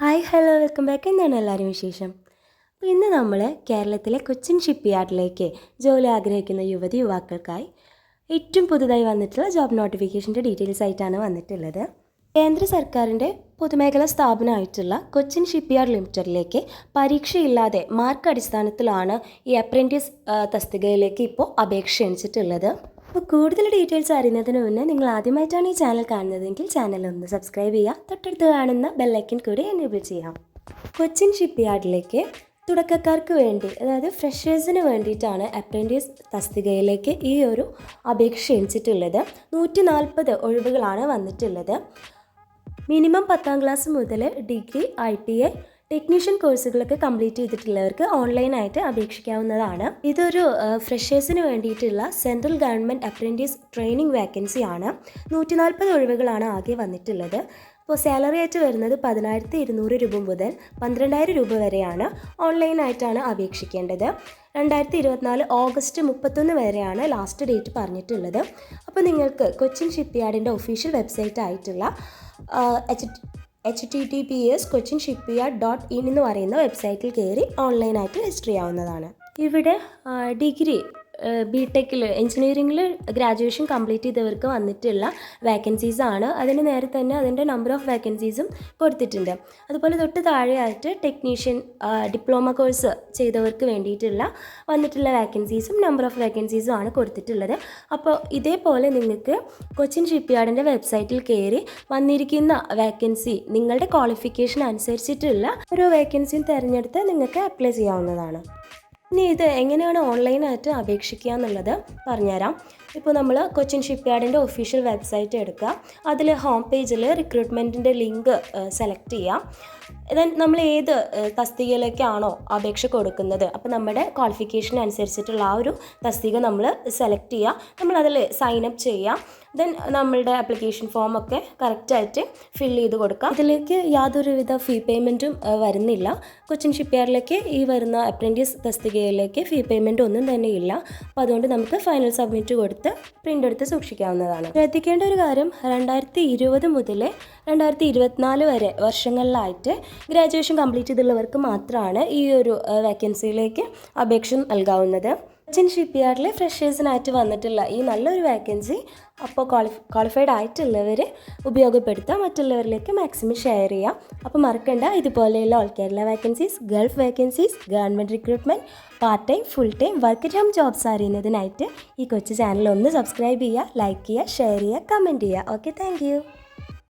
Hi hello welcome back എന്താണ് എല്ലാവരും വിശേഷം? അപ്പോൾ ഇന്ന് നമ്മൾ കേരളത്തിലെ കൊച്ചിൻ ഷിപ്പ് യാർഡിലേക്ക് ജോലി ആഗ്രഹിക്കുന്ന യുവതി യുവാക്കൾക്കായി ഏറ്റവും പുതുതായി വന്നിട്ടുള്ള ജോബ് നോട്ടിഫിക്കേഷന്റെ ഡീറ്റെയിൽസ് ആയിട്ടാണ് വന്നിട്ടുള്ളത്. കേന്ദ്ര സർക്കാരിന്റെ പൊതുമേഖലാ സ്ഥാപനമായിട്ടുള്ള കൊച്ചിൻ ഷിപ്പ് യാർഡ് ലിമിറ്റഡിലേക്ക് പരീക്ഷയില്ലാതെ മാർക്ക് അടിസ്ഥാനത്തിലാണ് ഈ അപ്രന്റീസ് തസ്തികയിലേക്ക് ഇപ്പോൾ അപേക്ഷ ക്ഷണിച്ചിട്ടുള്ളത്. അപ്പോൾ കൂടുതൽ ഡീറ്റെയിൽസ് അറിയുന്നതിന് മുന്നേ നിങ്ങൾ ആദ്യമായിട്ടാണ് ഈ ചാനൽ കാണുന്നതെങ്കിൽ ചാനൽ ഒന്ന് സബ്സ്ക്രൈബ് ചെയ്യുക. തൊട്ടടുത്ത് കാണുന്ന ബെല്ലൈക്കൻ കൂടി എനേബിൾ ചെയ്യാം. കൊച്ചിൻ ഷിപ്പ് യാർഡിലേക്ക് തുടക്കക്കാർക്ക് വേണ്ടി അതായത് ഫ്രഷേഴ്സിന് വേണ്ടിയിട്ടാണ് അപ്രന്റീസ് തസ്തികയിലേക്ക് ഈ ഒരു അപേക്ഷ ക്ഷണിച്ചിട്ടുള്ളത്. നൂറ്റി നാൽപ്പത് ഒഴിവുകളാണ് വന്നിട്ടുള്ളത്. മിനിമം പത്താം ക്ലാസ് മുതൽ degree I T I technician കോഴ്സുകളൊക്കെ complete ചെയ്തിട്ടുള്ളവർക്ക് ഓൺലൈനായിട്ട് അപേക്ഷിക്കാവുന്നതാണ്. ഇതൊരു ഫ്രഷേഴ്സിന് വേണ്ടിയിട്ടുള്ള central government apprentice training vacancy ആണ് നൂറ്റി നാൽപ്പത് ഒഴിവുകളാണ് ആകെ വന്നിട്ടുള്ളത്. അപ്പോൾ സാലറി ആയിട്ട് വരുന്നത് പതിനായിരത്തി ഇരുന്നൂറ് രൂപ മുതൽ പന്ത്രണ്ടായിരം രൂപ വരെയാണ് ഓൺലൈനായിട്ടാണ് അപേക്ഷിക്കേണ്ടത്. രണ്ടായിരത്തി ഇരുപത്തിനാല് ഓഗസ്റ്റ് മുപ്പത്തൊന്ന് വരെയാണ് ലാസ്റ്റ് ഡേറ്റ് പറഞ്ഞിട്ടുള്ളത്. അപ്പോൾ നിങ്ങൾക്ക് കൊച്ചിൻ ഷിപ്പ് യാർഡിന്റെ ഒഫീഷ്യൽ വെബ്സൈറ്റ് ആയിട്ടുള്ള H H T T P S Cochin shipyard dot in എന്ന് പറയുന്ന വെബ്സൈറ്റിൽ കയറി ഓൺലൈനായിട്ട് രജിസ്റ്റർ ചെയ്യാവുന്നതാണ്. ഇവിടെ ഡിഗ്രി ബി ടെക്കിൽ എഞ്ചിനീയറിംഗിൽ ഗ്രാജുവേഷൻ കംപ്ലീറ്റ് ചെയ്തവർക്ക് വന്നിട്ടുള്ള വേക്കൻസീസ് ആണ്. അതിന് നേരെ തന്നെ അതിന്റെ നമ്പർ ഓഫ് വേക്കൻസീസും കൊടുത്തിട്ടുണ്ട്. അതുപോലെ തൊട്ട് താഴെയായിട്ട് ടെക്നീഷ്യൻ ഡിപ്ലോമ കോഴ്സ് ചെയ്തവർക്ക് വേണ്ടിയിട്ടുള്ള വന്നിട്ടുള്ള വേക്കൻസീസും നമ്പർ ഓഫ് വേക്കൻസീസും ആണ് കൊടുത്തിട്ടുള്ളത്. അപ്പോൾ ഇതേപോലെ നിങ്ങൾക്ക് കൊച്ചിൻ ഷിപ്പ് യാർഡിന്റെ വെബ്സൈറ്റിൽ കയറി വന്നിരിക്കുന്ന വേക്കൻസി നിങ്ങളുടെ ക്വാളിഫിക്കേഷൻ അനുസരിച്ചിട്ടുള്ള ഒരു വേക്കൻസിയും തിരഞ്ഞെടുത്ത് നിങ്ങൾക്ക് അപ്ലൈ ചെയ്യാവുന്നതാണ്. ഇനി ഇത് എങ്ങനെയാണ് ഓൺലൈനായിട്ട് അപേക്ഷിക്കുക എന്നുള്ളത് പറഞ്ഞുതരാം. ഇപ്പോൾ നമ്മൾ കൊച്ചിൻ ഷിപ്പ് യാർഡിന്റെ ഒഫീഷ്യൽ വെബ്സൈറ്റ് എടുക്കുക. അതിൽ ഹോം പേജിൽ റിക്രൂട്ട്മെന്റിന്റെ ലിങ്ക് സെലക്ട് ചെയ്യാം ദെൻ നമ്മൾ ഏത് തസ്തികയിലേക്കാണോ അപേക്ഷ കൊടുക്കുന്നത്? അപ്പോൾ നമ്മുടെ ക്വാളിഫിക്കേഷൻ അനുസരിച്ചിട്ടുള്ള ആ ഒരു തസ്തിക നമ്മൾ സെലക്ട് ചെയ്യുക നമ്മൾ അതിൽ സൈൻ അപ്പ് ദെൻ നമ്മളുടെ ആപ്ലിക്കേഷൻ ഫോം ഒക്കെ കറക്റ്റായിട്ട് ഫില്ല് ചെയ്ത് കൊടുക്കാം. ഇതിലേക്ക് യാതൊരുവിധ ഫീ പേയ്മെന്റും വരുന്നില്ല. കൊച്ചിൻ ഷിപ്പ്യാർഡിലേക്ക് ഈ വരുന്ന അപ്രന്റീസ് തസ്തികയിലേക്ക് ഫീ പേയ്മെന്റ് ഒന്നും തന്നെ ഇല്ല. അപ്പോൾ അതുകൊണ്ട് നമുക്ക് ഫൈനൽ സബ്മിറ്റ് കൊടുത്ത് പ്രിന്റ് എടുത്ത് സൂക്ഷിക്കാവുന്നതാണ്. ശ്രദ്ധിക്കേണ്ട ഒരു കാര്യം രണ്ടായിരത്തി ഇരുപത് മുതൽ രണ്ടായിരത്തി ഇരുപത്തിനാല് വരെ വർഷങ്ങളിലായിട്ട് ഗ്രാജുവേഷൻ കംപ്ലീറ്റ് ചെയ്തുള്ളവർക്ക് മാത്രമാണ് ഈ ഒരു വേക്കൻസിയിലേക്ക് അപേക്ഷ നൽകാവുന്നത്. കൊച്ചിൻ ഷിപ്പ് യാർഡിൽ ഫ്രഷേഴ്സിനായിട്ട് വന്നിട്ടുള്ള ഈ നല്ലൊരു വേക്കൻസി അപ്പോൾ ക്വാളിഫ് ക്വാളിഫൈഡ് ആയിട്ടുള്ളവർ ഉപയോഗപ്പെടുത്താം. മറ്റുള്ളവരിലേക്ക് മാക്സിമം ഷെയർ ചെയ്യാം. അപ്പോൾ മറക്കണ്ട ഇതുപോലെയുള്ള all Kerala vacancies Gulf vacancies government recruitment part time full time work time jobs അറിയുന്നതിനായിട്ട് ഈ കൊച്ചു ചാനൽ ഒന്ന് സബ്സ്ക്രൈബ് ചെയ്യുക ലൈക്ക് ചെയ്യുക ഷെയർ ചെയ്യുക കമന്റ് ചെയ്യുക. Okay thank